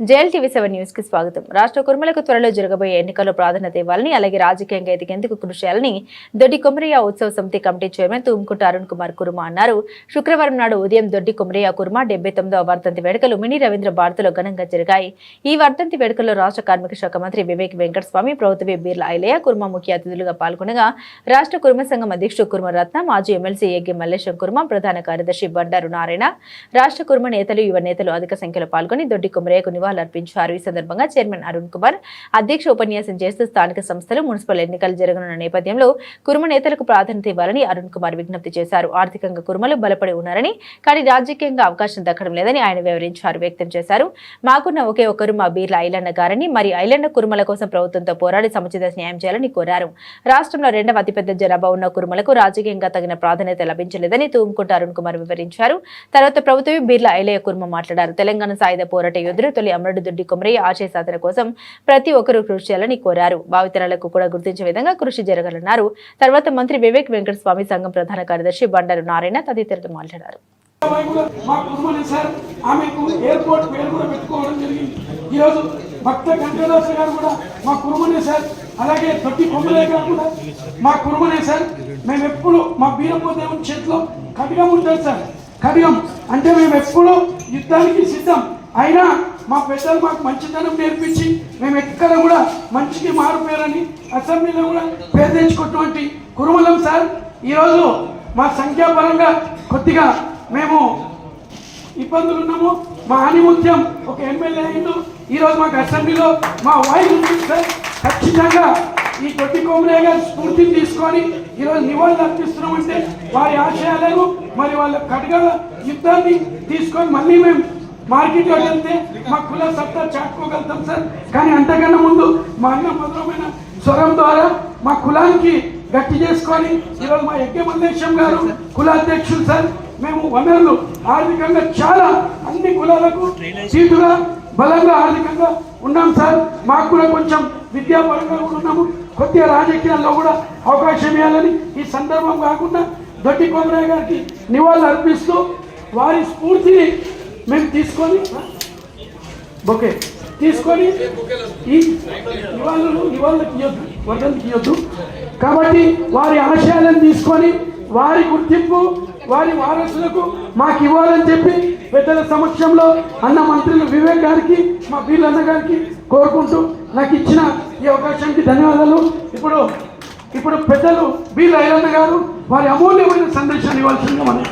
JL TV seven న్యూస్కి స్వాగతం. రాష్ట్ర కుర్మలకు త్వరలో జరగబోయే ఎన్నికల్లో ప్రాధాన్యత ఇవ్వాలని అలాగే రాజకీయంగా ఎదిగేందుకు కృషి చేయాలని దొడ్డి కొమరయ్య ఉత్సవ సమితి కమిటీ చైర్మన్ తుమ్కుంట అరుణ్ కుమార్ కుర్మా అన్నారు. శుక్రవారం నాడు ఉదయం దొడ్డి కొమరయ్య కుర్మా డెబ్బై తొమ్మిదవ వర్ధంతి వేడుకలు మినీ రవీంద్ర భారతిలో ఘనంగా జరిగాయి. ఈ వర్ధంతి వేడుకల్లో రాష్ట్ర కార్మిక శాఖ మంత్రి వివేక్ వెంకటస్వామి ప్రభుత్వ బీర్ల ఐలయ్య కుర్మా ముఖ్య అతిథులుగా పాల్గొనగా రాష్ట్ర కుర్మ సంఘం అధ్యక్షుడు కుర్మ రత్న మాజీ ఎమ్మెల్సీ ఎగ్గి మల్లేశం కుర్మ ప్రధాన కార్యదర్శి బండారు నారాయణ రాష్ట్ర కుర్మ నేతలు యువ నేతలు అధిక సంఖ్యలో పాల్గొని దొడ్డి కొమరయ్యకు నివాళులర్పించారు ఈ సందర్భంగా చైర్మన్ అరుణ్ కుమార్ అధ్యక్ష ఉపన్యాసం చేస్తూ స్థానిక సంస్థలు మున్సిపల్ ఎన్నికలు జరగనున్న నేపథ్యంలో కురుమ నేతలకు ప్రాధాన్యత ఇవ్వాలని అరుణ్ కుమార్ విజ్ఞప్తి చేశారు. ఆర్థికంగా కురుమలు బలపడి ఉన్నారని కానీ రాజకీయంగా అవకాశం దక్కడం లేదని ఆయన వివరించారు వ్యక్తం చేశారు. మాకున్న ఒకే ఒకరు మా బీర్ల ఐలన్న గారని మరి ఐలన్న కురుమల కోసం ప్రభుత్వంతో పోరాడి సముచిత న్యాయం చేయాలని కోరారు. రాష్ట్రంలో రెండవ అతిపెద్ద జనాభా ఉన్న కురుమలకు రాజకీయంగా తగిన ప్రాధాన్యత లభించలేదని తూముకుంట అరుణ్ కుమార్ వివరించారు. తర్వాత ప్రభుత్వం బీర్ల ఐలయ్య కుర్మ మాట్లాడారు. తెలంగాణ సాయుధ పోరాట యోధులు తొలి అమరుడు దొడ్డి కొమరయ్య ఆశయ సాధన కోసం ప్రతి ఒక్కరూ కృషి చేయాలని కోరారు. భావితరాలకు కూడా గుర్తించే విధంగా కృషి జరగాలన్నారు. తర్వాత మంత్రి వివేక్ వెంకటస్వామి సంఘం ప్రధాన కార్యదర్శి బండారు నారాయణ తదితరులు మాట్లాడారు. భక్త గంటదాస్ గారు కూడా మా కురుమనే సార్ అలాగే తొట్టి కొమ్మలే గారు కూడా మా కురుమనే సార్ మేము ఎప్పుడు మా బీరప్ప దేవుని చేతిలో కడిగం ఉంటుంది సార్. కడిగం అంటే మేము ఎప్పుడు యుద్ధానికి సిద్ధం అయినా మా పెద్దలు మాకు మంచితనం నేర్పించి మేము ఎక్కడ కూడా మంచికి మారిపోయారని అసెంబ్లీలో కూడా పేరు కురుమలం సార్ ఈరోజు మా సంఖ్యాపరంగా కొద్దిగా మేము ఇబ్బందులు ఉన్నాము. మా ఆనిముత్యం ఒక ఎమ్మెల్యే అయిండు ఈరోజు మాకు అసెంబ్లీలో మా వాయిస్ ఉంది సార్. ఖచ్చితంగా ఈ కొట్టి కోమలే గారి స్ఫూర్తిని తీసుకొని ఈరోజు నివాళులు అర్పిస్తున్నామంటే వారి ఆశయాలను మరి వాళ్ళ కడగల యుద్ధాన్ని తీసుకొని మళ్ళీ మేము మార్కెట్లో వెళ్తే మా కుల సత్తా చాటుకోగలుగుతాం సార్. కానీ అంతకన్నా ముందు మా అన్న మధురమైన స్వరం ద్వారా మా కులానికి గట్టి చేసుకొని ఈరోజు మా యజ్ఞ మల్లేశం గారు కులాధ్యక్షులు సార్. మేము వనరులు ఆర్థికంగా చాలా అన్ని కులాలకు సీటుగా బలంగా ఆర్థికంగా ఉన్నాం సార్. మాకు కూడా కొంచెం విద్యాపరంగా కూడా ఉన్నాము. కొద్దిగా రాజకీయాల్లో కూడా అవకాశం ఇవ్వాలని ఈ సందర్భం కాకుండా దొడ్డి కొమరయ్య గారికి నివాళులు అర్పిస్తూ వారి స్ఫూర్తిని మేము తీసుకొని ఓకే తీసుకొని ఈ నివాళులు నివాళులకు ఇవ్వద్దు వర్గానికి ఇవ్వద్దు కాబట్టి వారి ఆశయాలను తీసుకొని వారి గుర్తింపు వారి వారసులకు మాకు ఇవ్వాలని చెప్పి పెద్దల సమక్షంలో అన్న మంత్రులు వివేక్ గారికి మా వీళ్ళన్న గారికి కోరుకుంటూ నాకు ఇచ్చిన ఈ అవకాశానికి ధన్యవాదాలు. ఇప్పుడు ఇప్పుడు పెద్దలు బి లైలన్న గారు వారి అమూల్యమైన సందేశాన్ని ఇవ్వాల్సిందిగా మనం